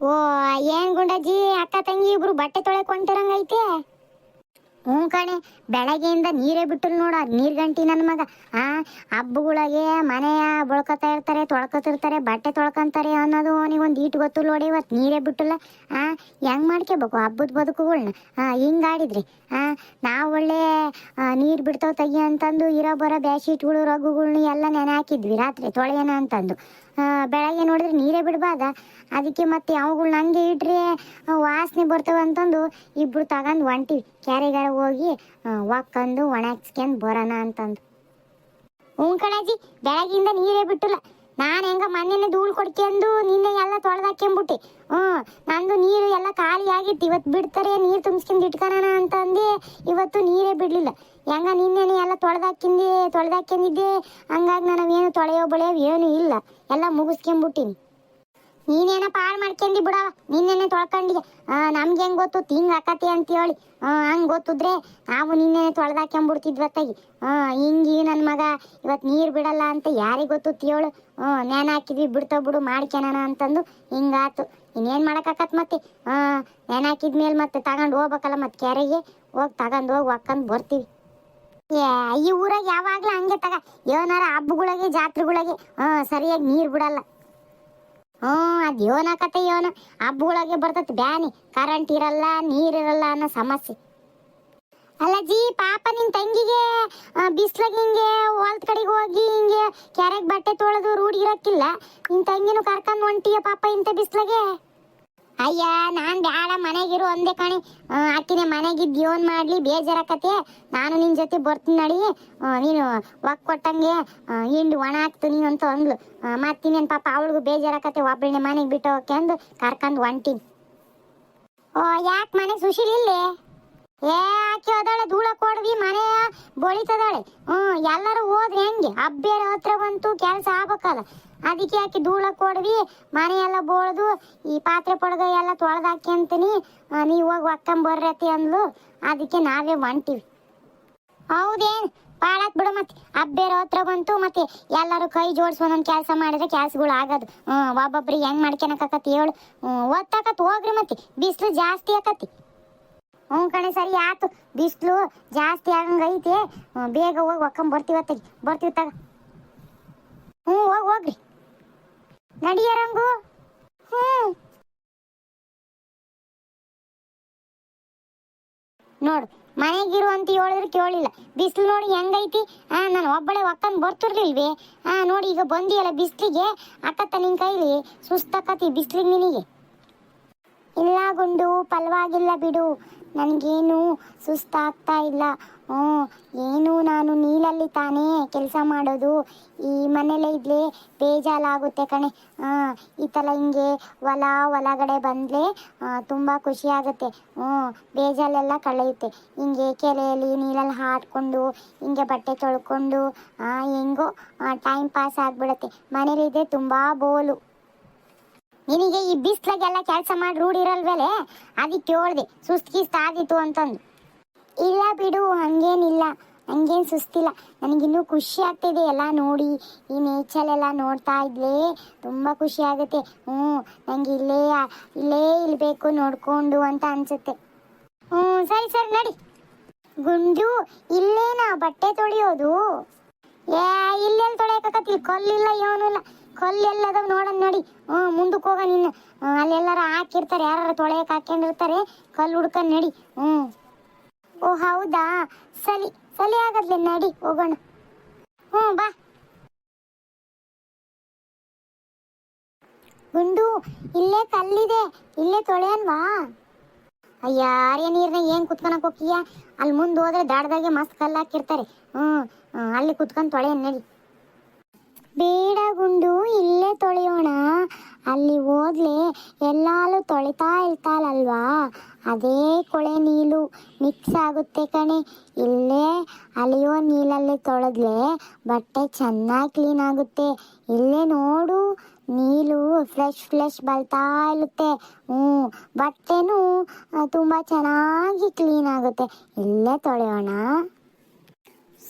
ಓ, ಏನ್ ಗುಂಡಜ್ಜಿ, ಅಕ್ಕ ತಂಗಿ ಇಬ್ರು ಬಟ್ಟೆ ತೊಳೆಕ್ ಹೊಂಟಿರಂಗೈತೆ? ಹ್ಞೂ ಕಣೆ, ಬೆಳಗ್ಗೆಯಿಂದ ನೀರೇ ಬಿಟ್ಟಲ್ ನೋಡ ನೀರು ಗಂಟಿ ನನ್ನ ಮಗ. ಆ, ಹಬ್ಬಗಳಿಗೆ ಮನೆಯ ಬಳ್ಕೊತಾ ಇರ್ತಾರೆ, ತೊಳ್ಕೊತಿರ್ತಾರೆ, ಬಟ್ಟೆ ತೊಳ್ಕೊಂತಾರೆ ಅನ್ನೋದು ಅವನಿಗೊಂದು ಈಟ್ ಗೊತ್ತು ನೋಡಿ ಇವತ್ತು ನೀರೇ ಬಿಟ್ಟಿಲ್ಲ ಆ, ಹೆಂಗ್ ಮಾಡ್ಕೋಬೇಕು ಹಬ್ಬದ ಬದುಕುಗಳ್ನ? ಆ, ಹಿಂಗ್ ಆಡಿದ್ರಿ. ಆ, ನಾವು ಒಳ್ಳೆ ನೀರು ಬಿಡ್ತಾವ ತೆಗಿ ಅಂತಂದು ಇರೋ ಬರೋ ಬ್ಯಾಶೀಟ್ಗಳು ರಗುಗಳನ್ನ ಎಲ್ಲ ನೆನೆ ಹಾಕಿದ್ವಿ ರಾತ್ರಿ ತೊಳೆಯೋಣ ಅಂತಂದು. ಬೆಳಗ್ಗೆ ನೋಡಿದ್ರೆ ನೀರೇ ಬಿಡಬಾರ್ದ? ಅದಕ್ಕೆ ಮತ್ತೆ ಅವುಗಳು ನಂಗೆ ಇಟ್ರಿ ವಾಸನೆ ಬರ್ತವೆ ಅಂತಂದು ಇಬ್ರು ತಗೊಂಡು ಹೊಂಟಿವಿ ಕ್ಯಾರಿಗಾರ ಹೋಗಿ ಒಕ್ಕಂದು ಒಣಗಿಸ್ಕೊಂಡು ಬರೋಣ ಅಂತಂದು. ಹ್ಞೂ ಕಣಾಜಿ ಬೆಳಗಿಂದ ನೀರೇ ಬಿಟ್ಟಿಲ್ಲ. ನಾನು ಹೆಂಗ ಮೊನ್ನೆನೆ ಧೂಳು ಕೊಡ್ಕೊಂಡು ನಿನ್ನೆ ಎಲ್ಲ ತೊಳೆದಾಕೊಂಬಿಟ್ಟೆ ಹ್ಞೂ, ನಂದು ನೀರು ಎಲ್ಲ ಖಾಲಿ ಆಗಿತ್ತು ಇವತ್ತು ಬಿಡ್ತಾರೆ, ನೀರು ತುಂಬಿಸ್ಕೊಂಡು ಇಟ್ಕೊಳ್ಳೋಣ ಅಂತಂದು, ಇವತ್ತು ನೀರೇ ಬಿಡಲಿಲ್ಲ. ಹೆಂಗ ನಿನ್ನೆನೆ ಎಲ್ಲ ತೊಳೆದಾಕಿಂದಿ ತೊಳೆದಾಕಿಂದಿದ್ದೆ ಹಂಗಾಗಿ ನನಗೇನು ತೊಳೆಯೋ ಬಳೆಯೋ ಏನು ಇಲ್ಲ. ಎಲ್ಲ ಮುಗಿಸ್ಕೊಂಬಿಟ್ಟಿನಿ. ನೀನೇನ ಪಾಳು ಮಾಡ್ಕೊಂಡಿ ಬಿಡವ? ನಿನ್ನೆನೆ ತೊಳ್ಕೊಂಡಿ. ನಮ್ಗೆ ಹೆಂಗ್ ಗೊತ್ತು? ಹಿಂಗೆ ಆಕತಿ ಅಂತ ಹೇಳಿ ಹಂಗ್ ಗೊತ್ತಿದ್ರೆ ನಾವು ನಿನ್ನೆನೆ ತೊಳ್ದಾಕೊಂಬಿಡ್ತಿದ್ವತ್ತಾಗಿ ಹಿಂಗಿ ನನ್ನ ಮಗ ಇವತ್ತು ನೀರು ಬಿಡಲ್ಲ ಅಂತ ಯಾರಿಗೆ ಗೊತ್ತು ಹೇಳು? ನೇಣ್ ಹಾಕಿದ್ವಿ ಬಿಡ್ತಾವ ಬಿಡು ಮಾಡ್ಕೊಣ ಅಂತಂದು ಹಿಂಗಾತು. ಇನ್ನೇನ್ ಮಾಡೋಕ್ಕಾಕತ್ ಮತ್ತೆ? ಹಾ ಹಾಕಿದ ಹಾಕಿದ್ಮೇಲೆ ಮತ್ತೆ ತಗೊಂಡು ಹೋಗ್ಬೇಕಲ್ಲ ಮತ್ತೆ ಕೆರೆಗೆ? ಹೋಗಿ ತಗೊಂಡು ಹೋಗಿ ಒಕ್ಕಂದು ಬರ್ತೀವಿ. ಈ ಊರಾಗ ಯಾವಾಗ್ಲೂ ಹಂಗೆ ತಗ. ಏನಾರ ಹಬ್ಬಗಳಿಗೆ, ಜಾತ್ರೆಗಳಿಗೆ ಹಾ ಸರಿಯಾಗಿ ನೀರು ಬಿಡಲ್ಲ. ಹ್ಞೂ, ಅದು ಯೋನ ಕತೆ ಯೋನ. ಹಬ್ಬಗಳಿಗೆ ಬರ್ತೈತಿ ಬ್ಯಾನಿ. ಕರೆಂಟ್ ಇರಲ್ಲ ನೀರಿರಲ್ಲ ಅನ್ನೋ ಸಮಸ್ಯೆ. ಅಲ್ಲ ಜಿ, ಪಾಪ ನಿನ್ ತಂಗಿಗೆ ಬಿಸ್ಲಾಗ ಹಿಂಗೆ, ಹೊಲ್ದ ಕಡೆಗೆ ಹೋಗಿ ಹಿಂಗೆ, ಕೆರೆಗೆ ಬಟ್ಟೆ ತೊಳೆದು ರೂಢಿ ಇರಕ್ಕಿಲ್ಲ. ನಿನ್ ತಂಗಿನೂ ಕರ್ಕೊಂಡ್ ಹೊಂಟಿಯ ಪಾಪ ಇಂಥ ಬಿಸ್ಲಾಗೆ. ಅಯ್ಯ, ನಾನ್ ಬ್ಯಾಡ, ಮನೆಗಿರು ಒಂದೇ ಕಣಿ. ಅಕ್ಕಿನ ಮನೆಗೆ ಏನ್ ಮಾಡ್ಲಿ ಬೇಜಾರಾಕತೆ ನಾನು ನಿನ್ ಜೊತೆ ಬರ್ತೀನಿ ನಡಿ. ನೀನು ಒಕ್ ಕೊಟ್ಟಂಗೆ ಹಿಂಡು ಹಿಂಡಿ ಒಣ ಹಾಕ್ತೀನಿ ಅಂತ ಅಂದ್ಲು. ಮತ್ತಿನೇನ್ ಪಾಪ ಅವಳಿಗೂ ಬೇಜಾರಾಕತೆ ಒಬ್ಬಳನ್ನೇ ಮನೆಗೆ ಬಿಟ್ಟು ಹೋಗಕ್ಕೆ ಅಂದು ಕರ್ಕೊಂಡ್ ಹೊಂಟಿನಿ ಓ, ಯಾಕೆ ಮನೆ ಸುಶೀಲ್ ಇಲ್ಲೇ? ಏ, ಆಕೆ ಹೋದಾಳೆ ಧೂಳ ಕೊಡ್ವಿ ಮನೆ ಬೊಳಿತದಾಳೆ. ಹ್ಮ್, ಎಲ್ಲರೂ ಹೋದ್ರೆ ಹೆಂಗೆ? ಅಬ್ಬೇರ ಹತ್ರ ಬಂತು, ಕೆಲಸ ಆಗ್ಬೇಕಲ್ಲ. ಅದಕ್ಕೆ ಆಕೆ ಧೂಳ ಕೊಡ್ವಿ ಮನೆ ಎಲ್ಲ ಬೋಳ್ದು, ಈ ಪಾತ್ರೆ ಪಡ್ಗ ಎಲ್ಲ ತೊಳೆದಾಕಿ ಅಂತೀನಿ. ನೀವು ಹೋಗಿ ಒಕ್ಕಂಬರ್ರತಿ ಅಂದ್ಲು. ಅದಕ್ಕೆ ನಾವೇ ಹೊಂಟಿವಿ. ಹೌದೇನ್? ಪಾಳಾತ್ ಬಿಡು ಮತ್ತೆ. ಅಬ್ಬೇರ ಹತ್ರ ಬಂತು, ಮತ್ತೆ ಎಲ್ಲರೂ ಕೈ ಜೋಡಿಸಿ ಒಂದೊಂದು ಕೆಲಸ ಮಾಡಿದ್ರೆ ಕೆಲ್ಸಗಳು ಆಗೋದು. ಹ್ಞೂ ಒಬ್ಬೊಬ್ರಿಗೆ ಹೆಂಗ್ ಮಾಡ್ಕೊಳಕತ್ತಿ ಹೇಳು. ಒತ್ತಾಕತ್ ಹೋಗ್ರಿ ಮತ್ತೆ. ಬಿಸಿಲು ಜಾಸ್ತಿ ಆಕತಿ ಹ್ಞೂ ಕಣೆ, ಸರಿ ಆತು ಬಿಸ್ಲು ಜಾಸ್ತಿ ಆಗಂಗ ಐತೆ ಬೇಗ ಹೋಗಿ ಒಕ್ಕಂಬ ಬರ್ತೀವತ್ತಾಗಿ ಬರ್ತೀವಿ ತಗ. ಹ್ಞೂ, ಹೋಗಿ, ಹೋಗ್ರಿ. ನಡಿಯರಂಗು ಹ್ಞೂ. ನೋಡು, ಮನೆಗಿರು ಅಂತ ಹೇಳಿದ್ರೆ ಕೇಳಿಲ್ಲ. ಬಿಸಿಲು ನೋಡಿ ಹೆಂಗೈತಿ? ಆ, ನಾನು ಒಬ್ಬಳೆ ಒಕ್ಕಂದ್ ಬರ್ತಿರ್ಲಿಲ್ವಿ? ಆ, ನೋಡಿ ಈಗ ಬಂದಿಯಲ್ಲ ಬಿಸಿಲಿಗೆ. ಅಕ್ಕತ್ತ ನಿನ್ ಕೈಲಿ ಸುಸ್ತಕತಿ ಬಿಸಿಲಿಗೆ ನಿನಗೆ. ಇಲ್ಲ ಗುಂಡು, ಪಲ್ವಾಗಿಲ್ಲ ಬಿಡು. ನನಗೇನು ಸುಸ್ತಾಗ್ತಾ ಇಲ್ಲ. ಹ್ಞೂ, ಏನು ನಾನು ನೀಲಲ್ಲಿ ತಾನೇ ಕೆಲಸ ಮಾಡೋದು. ಈ ಮನೇಲೇ ಇದ್ಲೇ ಬೇಜಾಲಾಗುತ್ತೆ ಕಣೆ. ಹಾಂ, ಈ ಥರ ಹಿಂಗೆ ಹೊಲ ಒಳಗಡೆ ಬಂದರೆ ತುಂಬ ಖುಷಿಯಾಗುತ್ತೆ. ಹ್ಞೂ ಬೇಜಾಲೆಲ್ಲ ಕಳೆಯುತ್ತೆ. ಹಿಂಗೆ ಕೆರೆಯಲ್ಲಿ ನೀರಲ್ಲಿ ಹಾಡ್ಕೊಂಡು ಹಿಂಗೆ ಬಟ್ಟೆ ತೊಳ್ಕೊಂಡು ಹೆಂಗೋ ಟೈಮ್ ಪಾಸ್ ಆಗಿಬಿಡುತ್ತೆ. ಮನೇಲಿದ್ದರೆ ತುಂಬ ಬೋಲು. ನಿನಗೆ ಈ ಬಿಸ್ಲಾಗೆಲ್ಲ ಕೆಲಸ ಮಾಡಿ ರೂಢಿರಲ್ವೇಲೆ ಅದಕ್ಕೆ ಹೇಳ್ದೆ, ಸುಸ್ತು ಗಿಸ್ತು ಆದಿತ್ತು ಅಂತಂದು. ಇಲ್ಲ ಬಿಡು, ಹಂಗೇನಿಲ್ಲ. ಹಂಗೇನು ಸುಸ್ತಿಲ್ಲ. ನನಗಿನ್ನೂ ಖುಷಿ ಆಗ್ತಿದೆ. ಎಲ್ಲ ನೋಡಿ, ಈ ನೇಚರೆಲ್ಲ ನೋಡ್ತಾ ಇದ್ಲೇ ತುಂಬ ಖುಷಿ ಆಗುತ್ತೆ. ಹ್ಞೂ ನನಗೆ ಇಲ್ಲೇ ಇಲ್ಲೇ ಇಲ್ಬೇಕು ನೋಡ್ಕೊಂಡು ಅಂತ ಅನ್ಸುತ್ತೆ. ಹ್ಞೂ, ಸರಿ ಸರಿ, ನಡಿ. ಗುಂಡು ಇಲ್ಲೇನಾ ಬಟ್ಟೆ ತೊಳೆಯೋದು? ಏ, ಇಲ್ಲೆಲ್ಲಿ ತೊಳೆಯಕತ್ತಿ ಕೊಲ್ಲಿಲ್ಲ ಏನೂ ಇಲ್ಲ ಕಲ್ಲೆಲ್ಲ ಅದಾವ ನೋಡೋಣ ನೋಡಿ. ಹ್ಞೂ ಮುಂದಕ್ಕೆ ಹೋಗ ನೀನು. ಅಲ್ಲೆಲ್ಲಾರ ಹಾಕಿರ್ತಾರೆ ಯಾರು ತೊಳೆಯಕ್ಕೆ ಹಾಕೊಂಡಿರ್ತಾರೆ ಕಲ್ಲು ಹುಡ್ಕೊಂಡು ನಡಿ. ಹ್ಞೂ. ಓ ಹೌದಾ? ಸಲಿ ಸಲಿ ಆಗದ್ಲೆ ನಡಿ ಹೋಗೋಣ. ಹ್ಞೂ ಬಾ. ಗುಂಡು ಇಲ್ಲೇ ಕಲ್ಲಿದೆ. ಇಲ್ಲೇ ತೊಳೆಯನ್ವಾ? ಅಯ್ಯ ನೀರ್ನ ಏನ್ ಕುತ್ಕೊಳಕ್ ಹೋಗ್ತೀಯ? ಅಲ್ಲಿ ಮುಂದೆ ಹೋದ್ರೆ ದಾಡ್ದಾಗೆ ಮಸ್ತ್ ಕಲ್ಲು ಹಾಕಿರ್ತಾರೆ. ಹ್ಮ್, ಅಲ್ಲಿ ಕುತ್ಕೊಂಡ್ ತೊಳೆಯನ್ ನಡಿ. ಬೇಡ ಗುಂಡು, ಇಲ್ಲೇ ತೊಳೆಯೋಣ. ಅಲ್ಲಿ ಹೋದ್ಲೆ ಎಲ್ಲಾಲು ತೊಳಿತಾ ಇರ್ತಾಳಲ್ವಾ? ಅದೇ ಕೊಳೆ ನೀಲು ಮಿಕ್ಸ್ ಆಗುತ್ತೆ ಕಣೆ. ಇಲ್ಲೇ ಅಲಿಯೋ ನೀಲಲ್ಲಿ ತೊಳೆದ್ಲೆ ಬಟ್ಟೆ ಚೆನ್ನಾಗಿ ಕ್ಲೀನ್ ಆಗುತ್ತೆ. ಇಲ್ಲೇ ನೋಡು, ನೀಲು ಫ್ರೆಶ್ ಫ್ರೆಶ್ ಬರ್ತಾ ಇರುತ್ತೆ. ಹ್ಞೂ, ಬಟ್ಟೆನೂ ತುಂಬ ಚೆನ್ನಾಗಿ ಕ್ಲೀನ್ ಆಗುತ್ತೆ. ಇಲ್ಲೇ ತೊಳೆಯೋಣ.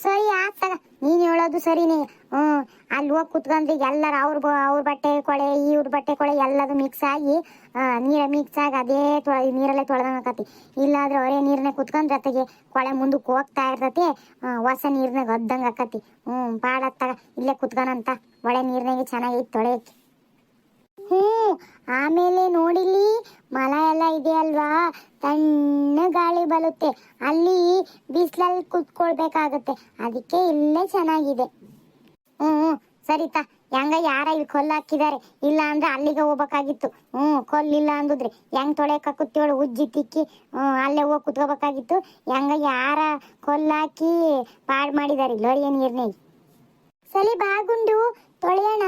ಸರಿ ಆಗ್ತದ ನೀನ್ ಹೇಳೋದು ಸರಿನೇ. ಹ್ಮ್ ಅಲ್ಲಿ ಹೋಗಿ ಕುತ್ಕೊಂಡ್ರಿ ಎಲ್ಲರ ಅವ್ರ ಅವ್ರ ಬಟ್ಟೆ ಕೊಳೆ ಇವ್ರ ಬಟ್ಟೆ ಕೊಳೆ ಎಲ್ಲದು ಮಿಕ್ಸ್ ಆಗಿ ನೀರ ಮಿಕ್ಸ್ ಆಗಿ ಅದೇ ತೊಳ ನೀರಲ್ಲೇ ತೊಳೆದಂಗ ಆಕತಿ. ಇಲ್ಲಾದ್ರೆ ಅವರೇ ನೀರನ್ನೇ ಕುತ್ಕೊಂಡ್ ಜೊತೆಗೆ ಕೊಳೆ ಮುಂದಕ್ಕೆ ಹೋಗ್ತಾ ಇರ್ತತಿ ಹೊಸ ನೀರ್ನಾಗ ಒದ್ದಂಗ ಆಕತಿ. ಹ್ಮ್ ಪಾಡತ್ತಾಗ ಇಲ್ಲೇ ಕುತ್ಕೊಂಡಂತ ಒಳ್ಳೆ ನೀರ್ನಾಗೆ ಚೆನ್ನಾಗೈತಿ ತೊಳೆಯಕ್ಕೆ ಹ್ಞೂ, ಆಮೇಲೆ ನೋಡಿಲಿ ಮಲ ಎಲ್ಲ ಇದೆ ಅಲ್ವಾ ತಣ್ಣ ಗಾಳಿ ಬರುತ್ತೆ. ಅಲ್ಲಿ ಬಿಸಿಲಲ್ಲಿ ಕುತ್ಕೊಳ್ಬೇಕಾಗತ್ತೆ. ಅದಕ್ಕೆ ಇಲ್ಲೇ ಚೆನ್ನಾಗಿದೆ. ಹ್ಞೂ, ಸರಿತಾ. ಹೆಂಗ ಯಾರ ಇಲ್ಲಿ ಕೊಲ್ಲ ಹಾಕಿದ್ದಾರೆ? ಇಲ್ಲ ಅಂದ್ರೆ ಅಲ್ಲಿಗೆ ಹೋಗ್ಬೇಕಾಗಿತ್ತು. ಹ್ಞೂ ಕೊಲ್ಲಿಲ್ಲ ಅಂದಿದ್ರೆ ಹೆಂಗ್ ತೊಳೆಯಕ ಕೂತ್ಯೋಳು ಉಜ್ಜಿ ತಿಕ್ಕಿ ಅಲ್ಲೇ ಹೋಗಿ ಕುತ್ಕೋಬೇಕಾಗಿತ್ತು. ಹೆಂಗ ಯಾರ ಕೊಲ್ಲಾಕಿ ಪಾಡ್ ಮಾಡಿದಾರೆ ಲೋರಿಯ ನೀರ್ನಾಗ ಸಲಿ ಬಾಗುಂಡು ತೊಳೆಯೋಣ.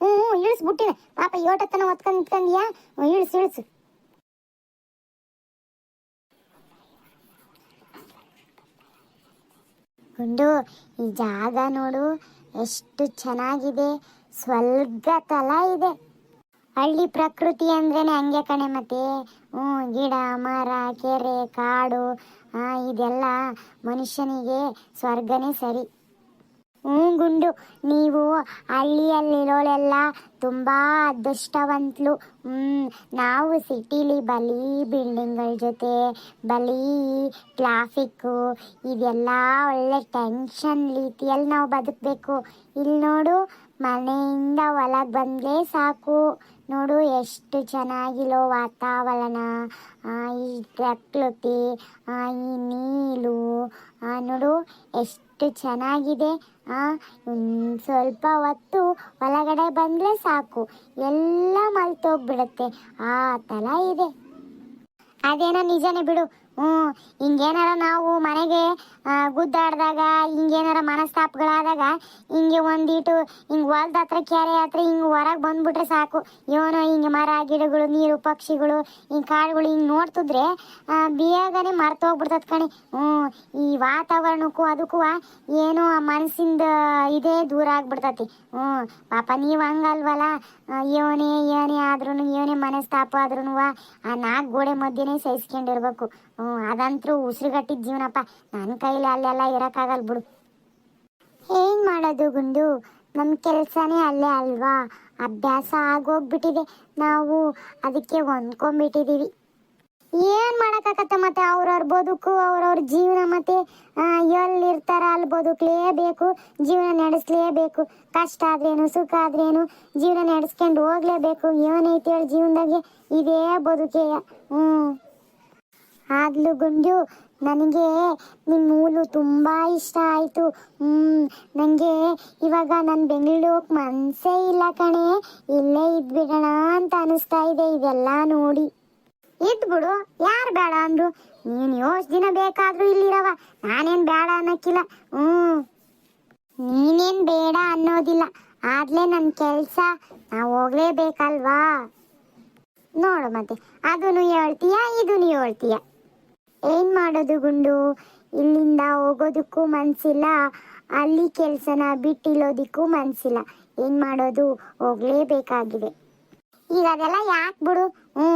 ಹ್ಞೂ ಇಳಿಸ್ಬಿಟ್ಟಿನ ಪಾಪ ಯೋಟತನ ಹೊತ್ಕೊಂಡ್ ನಿಂತ್ಕೊಂಡ್ಯಾ? ಇಳಿಸು ಇಳಿಸು. ಗುಂಡು, ಈ ಜಾಗ ನೋಡು. ಎಷ್ಟು ಚೆನ್ನಾಗಿದೆ. ಸ್ವರ್ಗ ತರ ಇದೆ. ಹಳ್ಳಿ ಪ್ರಕೃತಿ ಅಂದ್ರೇನೆ ಹಂಗೆ ಕಣೆ ಮತ್ತೆ. ಹ್ಞೂ, ಗಿಡ, ಮರ, ಕೆರೆ, ಕಾಡು ಇದೆಲ್ಲ ಮನುಷ್ಯನಿಗೆ ಸ್ವರ್ಗನೇ ಸರಿ. ಹ್ಞೂ ಗುಂಡು ನೀವು ಹಳ್ಳಿಯಲ್ಲಿರೋಳೆಲ್ಲ ತುಂಬ ಅದೃಷ್ಟವಂತಲು. ಹ್ಞೂ ನಾವು ಸಿಟಿಲಿ ಬಲಿ ಬಿಲ್ಡಿಂಗ್ಗಳ ಜೊತೆ, ಬಲಿ ಟ್ರಾಫಿಕ್ಕು ಇದೆಲ್ಲ ಒಳ್ಳೆ ಟೆನ್ಷನ್ ರೀತಿಯಲ್ಲಿ ನಾವು ಬದುಕಬೇಕು. ಇಲ್ಲಿ ನೋಡು, ಮನೆಯಿಂದ ಒಳಗೆ ಬಂದರೆ ಸಾಕು. ನೋಡು ಎಷ್ಟು ಚೆನ್ನಾಗಿರೋ ವಾತಾವರಣ. ಈ ಪ್ರಕೃತಿ ಈ ನೀಲು ನೋಡು ಎಷ್ಟು ಚೆನ್ನಾಗಿದೆ. ಸ್ವಲ್ಪ ಹೊತ್ತು ಒಳಗಡೆ ಬಂದರೆ ಸಾಕು. ಎಲ್ಲ ಮಲ್ತೋಗ್ಬಿಡುತ್ತೆ. ಆ ಥರ ಇದೆ. ಅದೇನೋ ನಿಜನೇ ಬಿಡು. ಹ್ಞೂ ಹಿಂಗೇನಾರ ನಾವು ಮನೆಗೆ ಗುದ್ದಾಡಿದಾಗ, ಹಿಂಗೇನಾರ ಮನಸ್ತಾಪಗಳಾದಾಗ, ಹಿಂಗೆ ಒಂದಿಟ್ಟು ಹಿಂಗೆ ಹೊಲ್ದ ಹತ್ರ, ಕೆರೆ ಹತ್ರ ಹಿಂಗೆ ಹೊರಗೆ ಬಂದ್ಬಿಟ್ರೆ ಸಾಕು. ಏನೋ ಹಿಂಗೆ ಮರ, ಗಿಡಗಳು, ನೀರು, ಪಕ್ಷಿಗಳು, ಹಿಂಗೆ ಕಾಡುಗಳು ಹಿಂಗೆ ನೋಡ್ತಿದ್ರೆ ಬೇಗನೆ ಮರ್ತೋಗ್ಬಿಡ್ತದ ಕಣಿ. ಹ್ಞೂ ಈ ವಾತಾವರಣಕ್ಕೂ ಅದಕ್ಕೂ ಏನೋ ಆ ಮನಸ್ಸಿಂದ ಇದೇ ದೂರ ಆಗ್ಬಿಡ್ತತಿ. ಹ್ಞೂ ಪಾಪ ನೀವು ಹಂಗಲ್ವಲ್ಲ? ಏನೇ ಏನೇ ಆದ್ರೂ ಏನೇ ಮನಸ್ತಾಪ ಆದ್ರೂ ಆ ನಾಲ್ಕು ಗೋಡೆ ಮಧ್ಯನೇ ಸಹಿಸ್ಕೊಂಡಿರ್ಬೇಕು. ಹ್ಞೂ ಅದಂತರೂ ಉಸಿರುಗಟ್ಟಿದ ಜೀವನಪ್ಪ. ನನ್ನ ಕೈಲಿ ಅಲ್ಲೆಲ್ಲ ಇರೋಕ್ಕಾಗಲ್ಲ ಬಿಡು. ಏನ್ ಮಾಡೋದು ಗುಂಡು? ನಮ್ಮ ಕೆಲಸನೇ ಅಲ್ಲೇ ಅಲ್ವಾ? ಅಭ್ಯಾಸ ಆಗೋಗ್ಬಿಟ್ಟಿದೆ. ನಾವು ಅದಕ್ಕೆ ಹೊಂದ್ಕೊಂಡ್ಬಿಟ್ಟಿದ್ದೀವಿ ಏನು ಮಾಡೋಕ್ಕಾಗತ್ತೆ ಮತ್ತೆ? ಅವ್ರವ್ರ ಬದುಕು, ಅವ್ರವ್ರ ಜೀವನ ಮತ್ತೆ ಎಲ್ಲಿರ್ತಾರ ಅಲ್ಲಿ ಬದುಕಲೇಬೇಕು, ಜೀವನ ನಡೆಸಲೇಬೇಕು. ಕಷ್ಟ ಆದ್ರೇನು, ಸುಖ ಆದ್ರೇನು, ಜೀವನ ನಡೆಸ್ಕೊಂಡು ಹೋಗ್ಲೇಬೇಕು. ಏನೈತಿ ಹೇಳಿ ಜೀವನದಾಗೆ? ಇದೇ ಬದುಕೇಯ. ಹ್ಮ್. ಆಗ್ಲು ಗುಂಡು ನನಗೆ ನಿಮ್ಮ ಮೂಲು ತುಂಬ ಇಷ್ಟ ಆಯಿತು. ಹ್ಞೂ ನನಗೆ ಇವಾಗ ನಾನು ಬೆಂಗಳೂರಿಗೆ ಮನಸ್ಸೇ ಇಲ್ಲ ಕಣೆ. ಇಲ್ಲೇ ಇದ್ಬಿಡೋಣ ಅಂತ ಅನಿಸ್ತಾ ಇದೆ, ಇದೆಲ್ಲ ನೋಡಿ. ಇದ್ಬಿಡು ಯಾರು ಬೇಡ ಅಂದ್ರು. ನೀನು ಯೋಷ್ಟು ದಿನ ಬೇಕಾದರೂ ಇಲ್ಲಿರವ. ನಾನೇನು ಬೇಡ ಅನ್ನೋಕ್ಕಿಲ್ಲ. ಹ್ಞೂ ನೀನೇನು ಬೇಡ ಅನ್ನೋದಿಲ್ಲ. ಆದ್ಲೇ ನನ್ನ ಕೆಲಸ, ನಾವು ಹೋಗ್ಲೇಬೇಕಲ್ವಾ? ನೋಡು ಮತ್ತೆ ಅದನ್ನು ಹೇಳ್ತೀಯ ಇದನ್ನು ಹೇಳ್ತೀಯ? ಏನ್ ಮಾಡೋದು ಗುಂಡು? ಇಲ್ಲಿಂದ ಹೋಗೋದಕ್ಕೂ ಮನ್ಸಿಲ್ಲ. ಅಲ್ಲಿ ಕೆಲ್ಸನ ಬಿಟ್ಟಿಲ್ಲೋದಿಕ್ಕೂ ಮನ್ಸಿಲ್ಲ. ಏನ್ ಮಾಡೋದು? ಹೋಗ್ಲೇಬೇಕಾಗಿದೆ. ಈಗ ಅದೆಲ್ಲ ಯಾಕೆ ಬಿಡು? ಹ್ಞೂ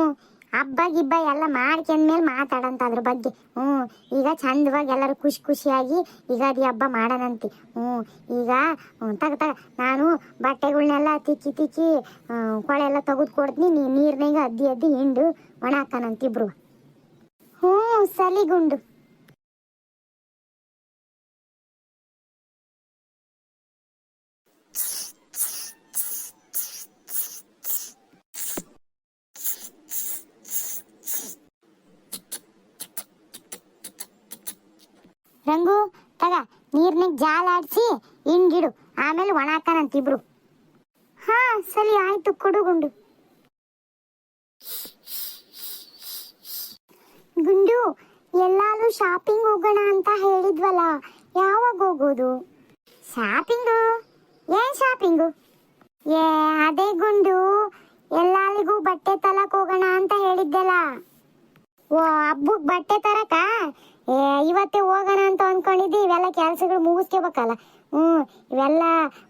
ಹಬ್ಬ ಗಿಬ್ಬ ಎಲ್ಲ ಮಾಡ್ಕೊಂಡ್ಮೇಲೆ ಮಾತಾಡಂತ ಅದ್ರ ಬಗ್ಗೆ. ಹ್ಞೂ ಈಗ ಚಂದವಾಗಿ ಎಲ್ಲರೂ ಖುಷಿ ಖುಷಿಯಾಗಿ ಯುಗಾದಿ ಹಬ್ಬ ಮಾಡೋಣಂತೆ. ಹ್ಞೂ ಈಗ ತಗ ತಗ. ನಾನು ಬಟ್ಟೆಗಳನ್ನೆಲ್ಲ ತಿಕ್ಕಿ ತಿಕ್ಕಿ ಕೊಳೆಲ್ಲ ತೆಗೆದು ಕೊಡ್ತೀನಿ ನೀರ್ನಾಗ ಅದ್ದಿ ಅದ್ದಿ ಹಿಂಡು ಒಣ ಹಾಕೋಣಂತಿಬ್ರು ಹ್ಞೂ ಸಲಿಗುಂಡು ರಂಗು ತಗ ನೀರ್ನಾಗ ಜಾಲ ಆಡ್ಸಿ ಹಿಂಗಿಡು ಆಮೇಲೆ ಒಣ ಹಾಕೋಣಂತಿಬ್ರು ಹಾ ಸರಿ ಆಯ್ತು ಕೊಡು ಗುಂಡು ಗುಂಡು ಶಾಪಿಂಗ್ ಹೋಗೋಣ ಅಂತ ಹೇಳಿದ್ವಲ್ಲ, ಯಾವಾಗ ಹೋಗೋದು? ಶಾಪಿಂಗು? ಏನ್ ಶಾಪಿಂಗು? ಏ, ಅದೇ ಗುಂಡು. ಎಲ್ಲಾರಿಗೂ ಬಟ್ಟೆ ತಲಕ್ ಹೋಗೋಣ ಅಂತ ಹೇಳಿದ್ದೆಲ್ಲ. ಓ ಹಬ್ಬಕ್ ಬಟ್ಟೆ ತರಕ? ಏ, ಇವತ್ತೇ ಹೋಗೋಣ ಅಂತ ಅನ್ಕೊಂಡಿದ್ದಿ. ಇವೆಲ್ಲ ಕೆಲಸಗಳು ಮುಗಿಸ್ಕೋಬೇಕಲ್ಲ. ಹ್ಮ್ ಇವೆಲ್ಲ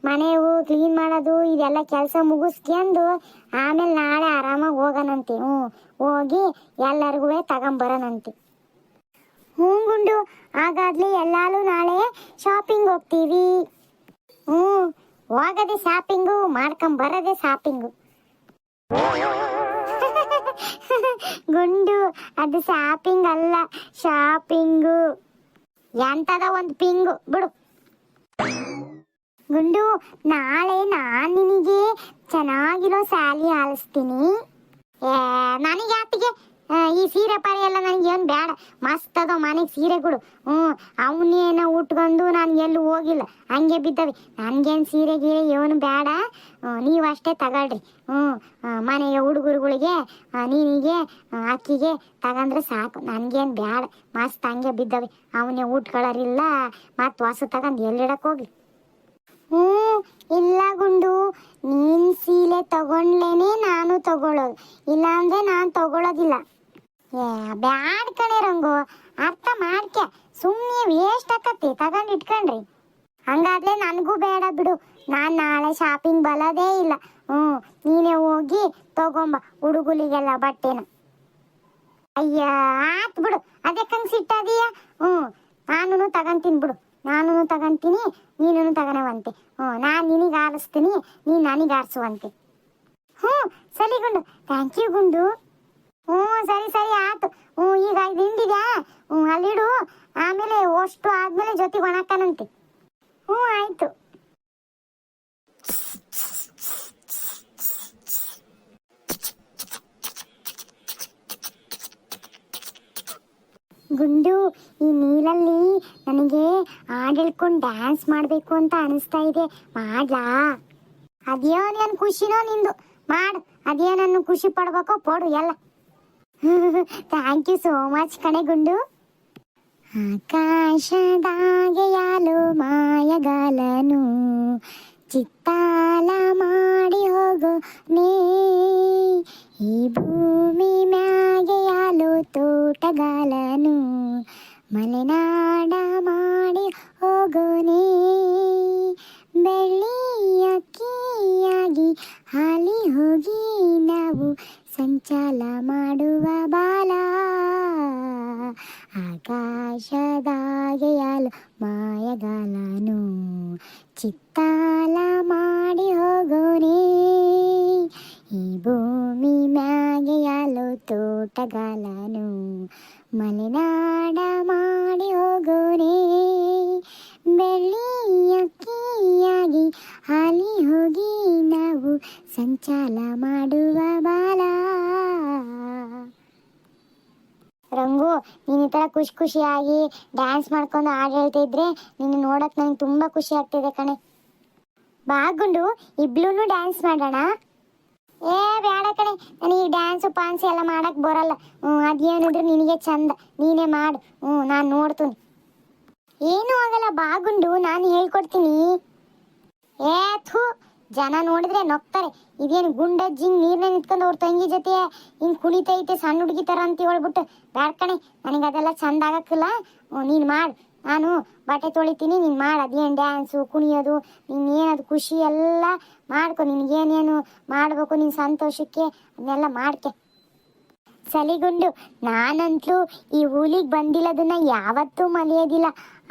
ಮನೆವು ಕ್ಲೀನ್ ಮಾಡೋದು, ಇದೆಲ್ಲ ಕೆಲಸ ಮುಗಿಸ್ಕೊಂಡು ಆಮೇಲೆ ನಾಳೆ ಆರಾಮಾಗಿ ಹೋಗೋಣಂತೆ. ಹ್ಞೂ, ಹೋಗಿ ಎಲ್ಲರಿಗೂ ತಗೊಂಬರೋಣಂತೆ. ಹ್ಞೂ ಹಾಗಾದ್ಲಿ ಎಲ್ಲಾರು ನಾಳೆ ಶಾಪಿಂಗ್ ಹೋಗ್ತೀವಿ. ಹ್ಮ್, ಹೋಗದೆ ಶಾಪಿಂಗು ಮಾಡ್ಕೊಂಡ್ ಬರದೆ ಶಾಪಿಂಗು ಗುಂಡು, ಅದು ಶಾಪಿಂಗ್ ಅಲ್ಲ ಶಾಪಿಂಗು ಎಂತದ ಒಂದು ಪಿಂಗು ಬಿಡು. ಗುಂಡು, ನಾಳೆ ನಾನ್ ನಿನಗೆ ಚೆನ್ನಾಗಿರೋ ಸ್ಯಾಲಿ ಆಲಿಸ್ತೀನಿ ನನಗೆ ಯಾತಿಗೆ ಈ ಸೀರೆ ಪಾರಿ ಎಲ್ಲ ನನಗೆ ಏನು ಬೇಡ ಮಸ್ತ್ ಅದ ಮನೆಗೆ ಸೀರೆಗಳು ಹ್ಞೂ ಅವನೇನ ಉಟ್ಕೊಂಡು ನಾನು ಎಲ್ಲೂ ಹೋಗಿಲ್ಲ. ಹಂಗೆ ಬಿದ್ದವೆ. ನನಗೇನು ಸೀರೆ ಗೀರೆ ಏನು ಬೇಡ ನೀವು ಅಷ್ಟೇ ತಗೊಳ್ರಿ. ಹ್ಞೂ ಮನೆಯ ಹುಡುಗರುಗಳಿಗೆ ನೀನಿಗೆ ಅಕ್ಕಿಗೆ ತಗಂದ್ರೆ ಸಾಕು. ನನಗೇನು ಬೇಡ ಮಸ್ತ್ ಹಂಗೆ ಬಿದ್ದವೆ. ಅವನೇ ಉಟ್ಕೊಳ್ಳೋರಿಲ್ಲ ಮತ್ತು ಹೊಸ ತಗೊಂಡು ಎಲ್ಲಿಡಕ್ಕೆ ಹೋಗ್ಲಿ? ಹ್ಞೂ, ಇಲ್ಲ ಗುಂಡು, ನೀನ್ ಸೀಲೆ ತಗೊಂಡ್ಲೇನೆ ನಾನು ತಗೊಳ್ಳೋದು ಇಲ್ಲ ಅಂದ್ರೆ ನಾನು ತಗೊಳ್ಳೋದಿಲ್ಲ ಏ, ಬ್ಯಾಡ್ ಕಣೆ ರಂಗು. ಅರ್ಥ ಮಾಡ್ಕೆ. ಸುಮ್ಮನೆ ವೇಸ್ಟ್ ಆಕತ್ತಿ. ತಗೊಂಡು ಇಟ್ಕೊಂಡ್ರಿ. ಹಂಗಾದ್ರೆ ನನಗೂ ಬೇಡ ಬಿಡು. ನಾನು ನಾಳೆ ಶಾಪಿಂಗ್ ಬರೋದೇ ಇಲ್ಲ. ಹ್ಞೂ ನೀನೇ ಹೋಗಿ ತಗೊಂಬ ಹುಡುಗುಲಿಗೆಲ್ಲ ಬಟ್ಟೆನ. ಅಯ್ಯ, ಆತ್ ಬಿಡು. ಅದಕ್ಕಂಗೆ ಸಿಟ್ಟದೀಯ? ಹ್ಞೂ ನಾನು ತಗೊಂತೀನಿ ಬಿಡು. ನಾನು ತಗೊಂತೀನಿ ನೀನು ತಗೊಳವಂತೆ ಹ್ಞೂ ನಾನು ನಿನಗೆ ಆರಿಸ್ತೀನಿ, ನೀನು ನನಗೆ ಆರಿಸುವಂತೆ ಹ್ಞೂ, ಸರಿ ಗುಂಡು. ಥ್ಯಾಂಕ್ ಯು ಗುಂಡು. ಹ್ಞೂ, ಸರಿ ಸರಿ, ಆಯ್ತು. ಹ್ಞೂ, ಈಗ ಇದು ಹ್ಞೂ ಅಲ್ಲಿಡು ಆಮೇಲೆ ಅಷ್ಟು ಆದ್ಮೇಲೆ ಜೊತೆಗೆ ಒಣಕನಂತೆ ಹ್ಞೂ, ಆಯ್ತು. ಗುಂಡು, ಈ ನೀರಲ್ಲಿ ನನಗೆ ಹಾಡು ಡ್ಯಾನ್ಸ್ ಮಾಡಬೇಕು ಅಂತ ಅನಿಸ್ತಾ ಇದೆ. ಮಾಡ್ಲಾ? ಅದ್ಯೋ ನನ್ನ ಖುಷಿನೋ, ನಿಂದು? ಮಾಡು. ಅದೇ ನನ್ನ ಖುಷಿ ಪಡ್ಬೇಕೋ ಪಡು ಎಲ್ಲ. ಥ್ಯಾಂಕ್ ಯು ಸೋ ಮಚ್ ಕಣೆ ಗುಂಡು. ಆಕಾಶದಾಗೆ ಯಾಲು ಮಾಯಗಾಲನು. ಚಿತ್ತಾಲ ಮಾಡಿ ಹೋಗು ನೇ. ಈ ಭೂಮಿ ಮ್ಯಾಗೆ ಯಾಲು ತೋಟಗಾಲನು. ಮಲೆನಾಡ ಮಾಡಿ ಹೋಗೋನೇ ಬೆಳ್ಳಿಯ ಅಕ್ಕಿಯಾಗಿ ಹಾಲಿ ಹೋಗಿ ನಾವು ಸಂಚಾಲ ಮಾಡುವ ಬಾಲ. ಆಕಾಶದಾಗೆಯಲು ಮಾಯಗಲನು. ಮಾಯಗಾಲನು ಚಿತ್ತಾಲ ಮಾಡಿ ಹೋಗೋನೇ ಈ ಭೂಮಿ ಮ್ಯಾಗೆಯಲು ತೋಟಗಾಲನು. ಮಲೆನಾಡ ಮಾಡಿ ಹೋಗೋನೇ ಬೆಳ್ಳಿಯಕ್ಕಿಯಾಗಿ ಹಾಲಿ ಹೋಗಿ ನಾವು ಸಂಚಾಲ ಮಾಡುವ ಬಾಲ. ರಂಗು, ನೀನ್ ಈ ತರ ಖುಷಿ ಖುಷಿಯಾಗಿ ಡ್ಯಾನ್ಸ್ ಮಾಡ್ಕೊಂಡು ಹಾಡು ಹೇಳ್ತಾ ಇದ್ರೆ ನಿನ್ನ ನೋಡಕ್ ನಂಗೆ ತುಂಬಾ ಖುಷಿ ಆಗ್ತಿದೆ ಕಣೆ. ಬಾಗುಂಡು ಇಬ್ಲೂನು ಡ್ಯಾನ್ಸ್ ಮಾಡೋಣ? ಏ ಬೇಡ ಕಣೆ. ನನಗೆ ಡ್ಯಾನ್ಸು ಪಾನ್ಸು ಎಲ್ಲ ಮಾಡಕ್ ಬರಲ್ಲ. ಹ್ಞೂ ಅದೇನಿದ್ರು ನಿನಗೆ ಚಂದ. ನೀನೇ ಮಾಡು. ಹ್ಞೂ ನಾನು ನೋಡ್ತೀನಿ. ಏನೂ ಆಗಲ್ಲ ಬಾಗುಂಡು ನಾನು ಹೇಳ್ಕೊಡ್ತೀನಿ. ಏ, ಥೂ. ಜನ ನೋಡಿದ್ರೆ ನಗ್ತಾರೆ ಇದೇನು ಗುಂಡಜ್ಜಿ ಜಿಂಗ್ ನೀರ್ನ ನಿಂತ್ಕೊಂಡು ಅವ್ರ ತಂಗಿ ಜೊತೆ ಹಿಂಗ್ ಕುಣಿತೈತೆ, ಸಣ್ಣ ಹುಡುಗಿ ತರ ಅಂತ ಹೇಳ್ಬಿಟ್ಟು ಬ್ಯಾಡ್ಕಣೆ ನನಗೆ ಅದೆಲ್ಲ ಚಂದ ಆಗಕ್ಕಿಲ್ಲ. ನೀನ್ ಮಾಡು. ನಾನು ಬಟ್ಟೆ ತೊಳಿತೀನಿ, ನೀನು ಮಾಡು. ಅದೇನು ಡ್ಯಾನ್ಸು, ಕುಣಿಯೋದು, ನೀನು ಏನದು ಖುಷಿ ಎಲ್ಲ ಮಾಡ್ಕೊ. ನಿನ್ಗೇನೇನು ಮಾಡಬೇಕು ನಿನ್ನ ಸಂತೋಷಕ್ಕೆ ಅದನ್ನೆಲ್ಲ ಮಾಡ್ಕೆ. ಸಲಿಗುಂಡು ನಾನಂತೂ ಈ ಊಲಿಗೆ ಬಂದಿಲ್ಲದನ್ನ ಯಾವತ್ತೂ ಮಲಿಯೋದಿಲ್ಲ.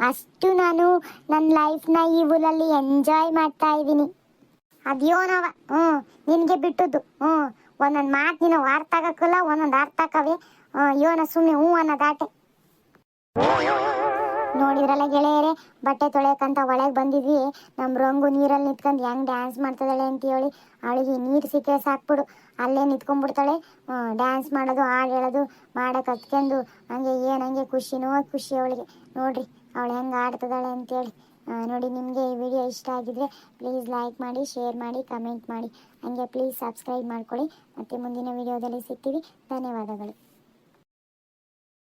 ಅಷ್ಟು ನಾನು ನನ್ನ ಲೈಫ್ನ ಈ ಹುಲಲ್ಲಿ ಎಂಜಾಯ್ ಮಾಡ್ತಾ ಇದ್ದೀನಿ. ಅದ್ಯೋನವ ಹ್ಞೂ, ನಿನಗೆ ಬಿಟ್ಟದ್ದು. ಹ್ಞೂ, ಒಂದೊಂದು ಮಾತು ನಿನ್ನ ಅರ್ಥ ಆಗಕ್ಕಲ್ಲ ಒಂದೊಂದು ಅರ್ಥ ಆಗವೆ ಯೋನ ಸುಮ್ಮನೆ ಹ್ಞೂ ಅನ್ನೋದಾಟೆ. ನೋಡಿದ್ರಲ್ಲ ಗೆಳೆಯರೇ, ಬಟ್ಟೆ ತೊಳೆಯಕ್ಕಂತ ಒಳಗೆ ಬಂದಿದ್ವಿ. ನಮ್ಮ ರಂಗು ನೀರಲ್ಲಿ ನಿಂತ್ಕೊಂಡು ಹೆಂಗ್ ಡ್ಯಾನ್ಸ್ ಮಾಡ್ತದಾಳೆ ಅಂತ ಹೇಳಿ ಅವಳಿಗೆ ನೀರು ಸಿಕ್ಕರೆ ಸಾಕ್ಬಿಡು ಅಲ್ಲೇ ನಿಂತ್ಕೊಂಡ್ಬಿಡ್ತಾಳೆ. ಡ್ಯಾನ್ಸ್ ಮಾಡೋದು, ಹಾಡು ಹೇಳೋದು ಮಾಡಕ್ಕೆ ಹತ್ಕೊಂಡು ಹಂಗೆ ಏನು, ಹಂಗೆ ಖುಷಿನೋ ಖುಷಿ ಅವಳಿಗೆ. ನೋಡ್ರಿ, ಅವಳು ಹೆಂಗೆ ಆಡ್ತದಾಳೆ ಅಂತೇಳಿ ನೋಡಿ, ನಿಮಗೆ ಈ ವಿಡಿಯೋ ಇಷ್ಟ ಆಗಿದ್ರೆ ಪ್ಲೀಸ್ ಲೈಕ್ ಮಾಡಿ ಶೇರ್ ಮಾಡಿ ಕಮೆಂಟ್ ಮಾಡಿ. ಹಂಗೆ ಪ್ಲೀಸ್ ಸಬ್ಸ್ಕ್ರೈಬ್ ಮಾಡ್ಕೊಳ್ಳಿ. ಮತ್ತೆ ಮುಂದಿನ ವಿಡಿಯೋದಲ್ಲಿ ಸಿಗ್ತೀವಿ. ಧನ್ಯವಾದಗಳು.